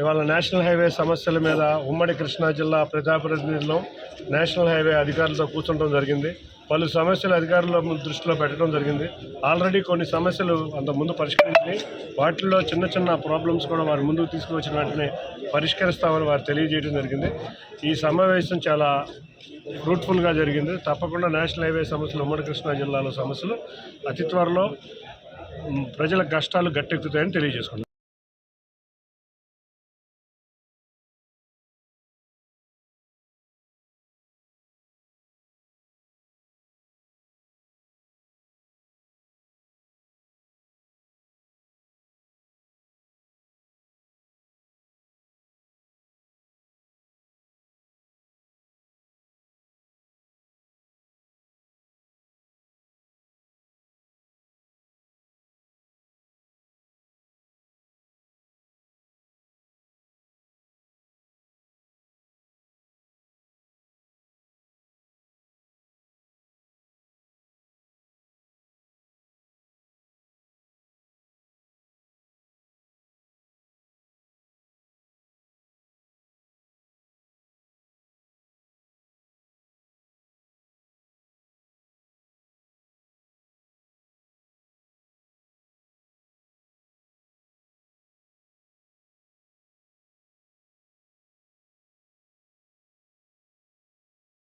ఇవాళ national highway సమస్యల మీద ఉమ్మడి కృష్ణా జిల్లా ప్రజాప్రతినిధులు నేషనల్ హైవే అధికారులతో కూర్చుంటం జరిగింది. పలు సమస్యలు అధికారుల దృష్టిలో పెట్టడం జరిగింది. ఆల్రెడీ కొన్ని సమస్యలు అంత ముందు పరిష్కరించి వాటిల్లో చిన్న చిన్న ప్రాబ్లమ్స్ కూడా వారి ముందుకు తీసుకువచ్చిన వెంటనే పరిష్కరిస్తామని వారు తెలియజేయడం జరిగింది. ఈ సమావేశం చాలా ఫ్రూట్ఫుల్గా జరిగింది. తప్పకుండా నేషనల్ హైవే సమస్యలు ఉమ్మడి కృష్ణా జిల్లాలో సమస్యలు అతి త్వరలో ప్రజల కష్టాలు గట్టెక్కుతాయని తెలియజేసుకున్నాం